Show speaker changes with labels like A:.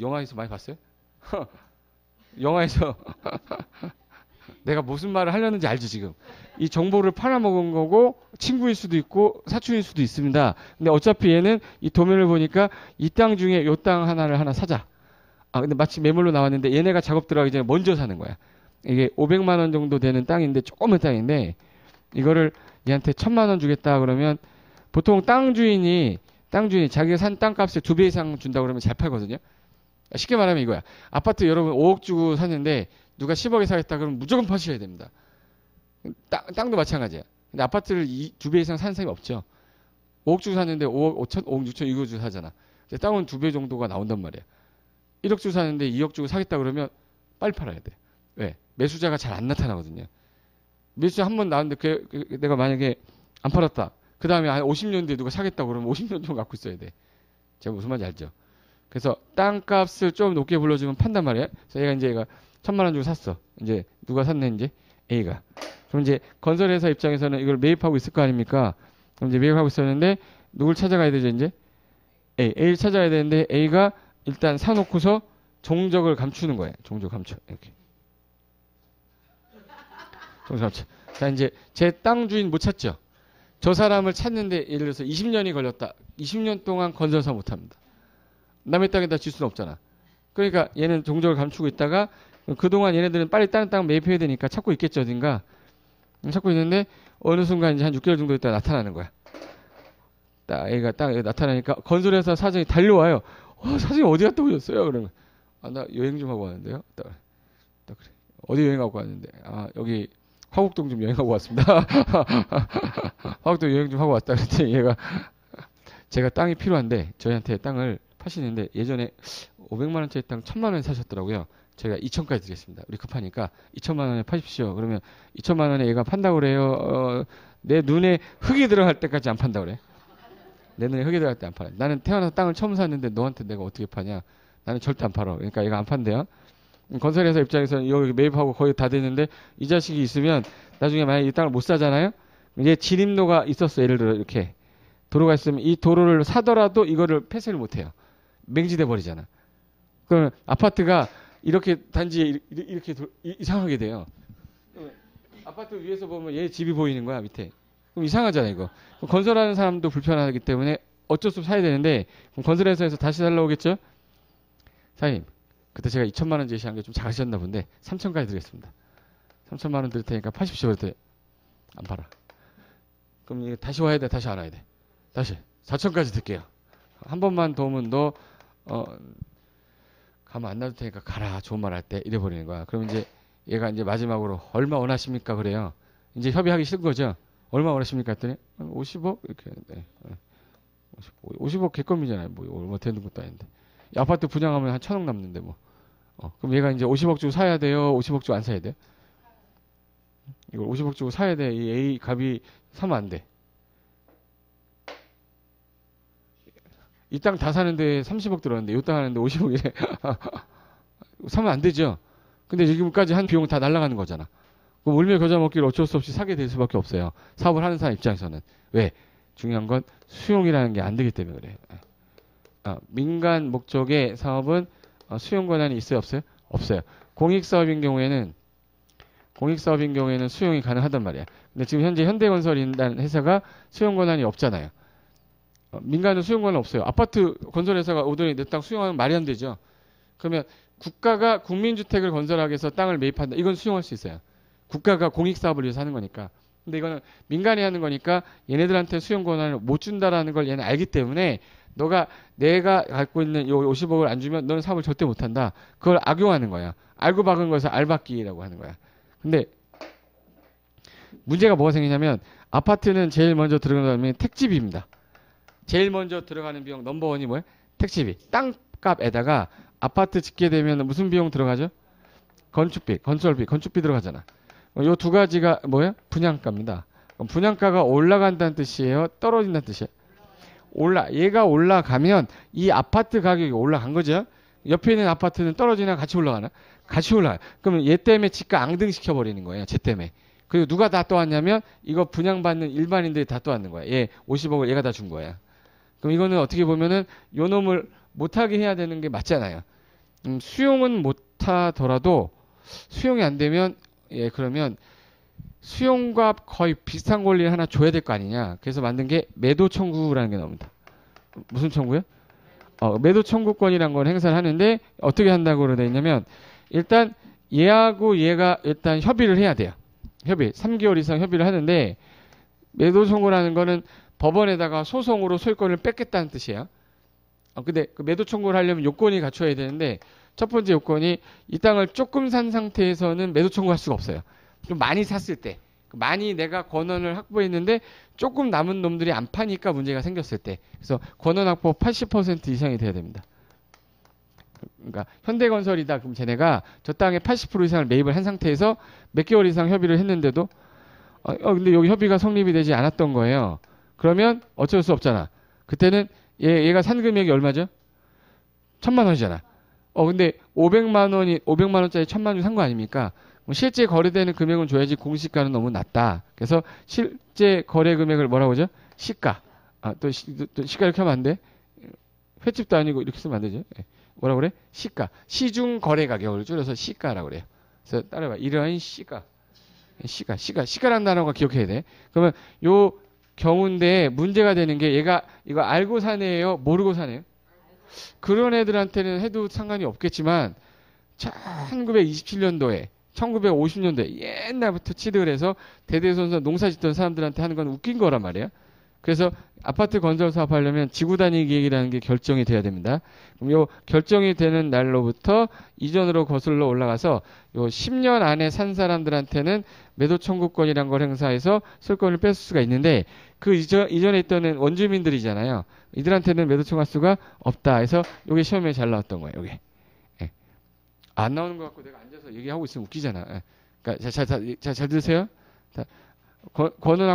A: 영화에서 많이 봤어요? 영화에서 내가 무슨 말을 하려는지 알지 지금. 이 정보를 팔아먹은 거고 친구일 수도 있고 사촌일 수도 있습니다. 근데 어차피 얘는 이 도면을 보니까 이 땅 중에 요 땅 하나를 하나 사자. 아 근데 마치 매물로 나왔는데 얘네가 작업 들어가기 전에 먼저 사는 거야. 이게 500만 원 정도 되는 땅인데 조그만 땅인데 이거를 얘한테 천만 원 주겠다 그러면 보통 땅 주인이 땅 주인이 자기가 산 땅값의 두 배 이상 준다 그러면 잘 팔거든요. 쉽게 말하면 이거야. 아파트 여러분 5억 주고 샀는데 누가 10억에 사겠다 그러면 무조건 파셔야 됩니다. 땅, 땅도 마찬가지야. 근데 아파트를 두 배 이상 사는 사람이 없죠. 5억 주고 샀는데 5억 5천, 5억 6천 이거 주고 사잖아. 땅은 두 배 정도가 나온단 말이야. 1억 주고 사는데 2억 주고 사겠다 그러면 빨리 팔아야 돼. 왜? 매수자가 잘 안 나타나거든요. 매수자 한 번 나왔는데 그, 그, 내가 만약에 안 팔았다. 그 다음에 한 50년 뒤에 누가 사겠다 그러면 50년 동안 갖고 있어야 돼. 제가 무슨 말인지 알죠? 그래서 땅값을 좀 높게 불러주면 판단 말이에요. 그래서 얘가 이제 얘가 천만 원 주고 샀어. 이제 누가 샀네 이제 A가. 그럼 이제 건설회사 입장에서는 이걸 매입하고 있을 거 아닙니까? 그럼 이제 매입하고 있었는데 누굴 찾아가야 되죠 이제? A. A를 찾아야 되는데 A가 일단 사놓고서 종적을 감추는 거예요. 종적 감춰 이렇게. 종적 감춰. 자 이제 제 땅 주인 못 찾죠. 저 사람을 찾는데 예를 들어서 20년이 걸렸다. 20년 동안 건설사 못 합니다. 남의 땅에다 질 수는 없잖아. 그러니까 얘는 종적을 감추고 있다가 그동안 얘네들은 빨리 다른 땅 매입해야 되니까 찾고 있겠죠, 어딘가. 찾고 있는데 어느 순간 이제 한 6개월 정도 있다 나타나는 거야. 딱 애가 딱 나타나니까 건설회사 사장이 달려와요. 어, 사장님 어디 갔다 오셨어요? 그러면 아, 나 여행 좀 하고 왔는데요. 딱, 딱 그래. 어디 여행하고 왔는데? 아, 여기 화곡동 좀 여행하고 왔습니다. 화곡동 여행 좀 하고 왔다 그랬더니 얘가 제가 땅이 필요한데 저희한테 땅을 파시는데 예전에 500만 원짜리 땅 1000만 원 사셨더라고요. 저희가 2천까지 드리겠습니다. 우리 급하니까 2천만 원에 파십시오. 그러면 2천만 원에 얘가 판다고 그래요. 어, 내 눈에 흙이 들어갈 때까지 안 판다 그래. 내 눈에 흙이 들어갈 때 안 팔아. 나는 태어나서 땅을 처음 샀는데 너한테 내가 어떻게 파냐? 나는 절대 안 팔아. 그러니까 얘가 안 판대요. 건설회사 입장에서는 여기 매입하고 거의 다 됐는데 이 자식이 있으면 나중에 만약에 이 땅을 못 사잖아요. 이제 진입로가 있었어. 예를 들어 이렇게 도로가 있으면 이 도로를 사더라도 이거를 폐쇄를 못 해요. 맹지돼 버리잖아. 그러면 아파트가 이렇게 단지에 이렇게 도, 이상하게 돼요. 아파트 위에서 보면 얘 집이 보이는 거야 밑에. 그럼 이상하잖아 이거. 건설하는 사람도 불편하기 때문에 어쩔 수 없이 사야 되는데 그럼 건설회사에서 다시 달라 오겠죠? 사장님 그때 제가 2천만 원 제시한 게 좀 작으셨나 본데 3천까지 드리겠습니다. 3천만 원 드릴 테니까 80시 그랬더니 안 팔아. 그럼 이게 다시 와야 돼 다시 안 와야 돼. 다시 4천까지 드릴게요. 한 번만 더 오면 너 어, 가면 안 놔둘 테니까 가라. 좋은 말 할 때 이래 버리는 거야. 그럼 이제 얘가 이제 마지막으로 얼마 원하십니까? 그래요. 이제 협의하기 싫은 거죠. 얼마 원하십니까? 했더니 50억? 이렇게 했는데. 50억, 50억 개껌이잖아요. 뭐 얼마 되는 것도 아닌데. 이 아파트 분양하면 한 천억 남는데 뭐. 어, 그럼 얘가 이제 50억 주고 사야 돼요? 50억 주고 안 사야 돼? 이걸 50억 주고 사야 돼. 이 A 값이 사면 안 돼. 이 땅 다 사는데 30억 들었는데 이 땅 하는데 50억이래. 사면 안 되죠. 근데 지금까지 한 비용 다 날라가는 거잖아. 그럼 울며 겨자 먹기를 어쩔 수 없이 사게 될 수밖에 없어요. 사업을 하는 사람 입장에서는. 왜? 중요한 건 수용이라는 게 안 되기 때문에 그래. 아, 민간 목적의 사업은 어, 수용 권한이 있어요, 없어요? 없어요. 공익 사업인 경우에는 공익 사업인 경우에는 수용이 가능하단 말이야. 근데 지금 현재 현대건설이라는 회사가 수용 권한이 없잖아요. 어, 민간은 수용권은 없어요. 아파트 건설회사가 오더니 내 땅 수용하면 말이 안 되죠. 그러면 국가가 국민주택을 건설하기 위해서 땅을 매입한다. 이건 수용할 수 있어요. 국가가 공익사업을 위해서 하는 거니까. 근데 이거는 민간이 하는 거니까 얘네들한테 수용 권한을 못 준다라는 걸 얘는 알기 때문에 너가 내가 갖고 있는 요 50억을 안 주면 너는 사업을 절대 못 한다. 그걸 악용하는 거야. 알고 박은 거에서 알박기라고 하는 거야. 근데 문제가 뭐가 생기냐면 아파트는 제일 먼저 들어가는 택지비입니다. 제일 먼저 들어가는 비용 넘버원이 뭐예요? 택시비. 땅값에다가 아파트 짓게 되면 무슨 비용 들어가죠? 건축비, 건설비, 건축비 들어가잖아. 요 두 가지가 뭐예요? 분양가입니다. 분양가가 올라간다는 뜻이에요? 떨어진다는 뜻이에요? 올라, 얘가 올라가면 이 아파트 가격이 올라간 거죠? 옆에 있는 아파트는 떨어지나 같이 올라가나? 같이 올라가요. 그러면 얘 때문에 집가 앙등시켜 버리는 거예요. 쟤 때문에. 그리고 누가 다 떠왔냐면 이거 분양받는 일반인들이 다 떠왔는 거야. 얘 50억을 얘가 다 준 거야. 그럼 이거는 어떻게 보면은 요 놈을 못하게 해야 되는 게 맞잖아요. 음, 수용은 못하더라도 수용이 안 되면 예 그러면 수용과 거의 비슷한 권리를 하나 줘야 될 거 아니냐. 그래서 만든 게 매도 청구라는 게 나옵니다. 무슨 청구요? 어, 매도 청구권이라는 걸 행사를 하는데 어떻게 한다고 되어 있냐면 일단 얘하고 얘가 일단 협의를 해야 돼요. 협의. 3개월 이상 협의를 하는데 매도 청구라는 거는 법원에다가 소송으로 소유권을 뺏겠다는 뜻이에요. 어, 근데 그 매도 청구를 하려면 요건이 갖춰야 되는데 첫 번째 요건이 이 땅을 조금 산 상태에서는 매도 청구할 수가 없어요. 좀 많이 샀을 때. 많이 내가 권한을 확보했는데 조금 남은 놈들이 안 파니까 문제가 생겼을 때. 그래서 권한 확보 80% 이상이 돼야 됩니다. 그러니까 현대건설이다 그럼 쟤네가 저 땅에 80% 이상을 매입을 한 상태에서 몇 개월 이상 협의를 했는데도 어, 어, 근데 여기 협의가 성립이 되지 않았던 거예요. 그러면 어쩔 수 없잖아. 그때는 얘 얘가 산 금액이 얼마죠? 천만 원이잖아. 어 근데 500만 원이 500만 원짜리 천만 원 산 거 아닙니까? 뭐 실제 거래되는 금액은 줘야지 공시가는 너무 낮다. 그래서 실제 거래 금액을 뭐라고 하죠? 시가. 아, 또, 시, 또 시가 이렇게 하면 안 돼? 횟집도 아니고 이렇게 쓰면 안 되죠? 예. 뭐라고 그래? 시가. 시중 거래 가격을 줄여서 시가라고 그래요. 그래서 따라봐. 이러한 시가. 시가, 시가, 시가라는 단어가 기억해야 돼. 그러면 요 경우인데 문제가 되는 게 얘가 이거 알고 사네요? 모르고 사네요? 그런 애들한테는 해도 상관이 없겠지만 1927년도에 1950년대 옛날부터 취득을 해서 대대손손 농사 짓던 사람들한테 하는 건 웃긴 거란 말이에요. 그래서 아파트 건설 사업하려면 지구 단위 계획이라는 게 결정이 돼야 됩니다. 그럼 요 결정이 되는 날로부터 이전으로 거슬러 올라가서 요 10년 안에 산 사람들한테는 매도 청구권이란 걸 행사해서 설권을 뺏을 수가 있는데 그 이전, 이전에 있던 원주민들이잖아요. 이들한테는 매도 청구할 수가 없다 해서 요게 시험에 잘 나왔던 거예요. 요게. 예. 안 나오는 것 같고 내가 앉아서 얘기하고 있으면 웃기잖아. 예. 그러니까 자, 자, 잘 들으세요. 자, 권, 권은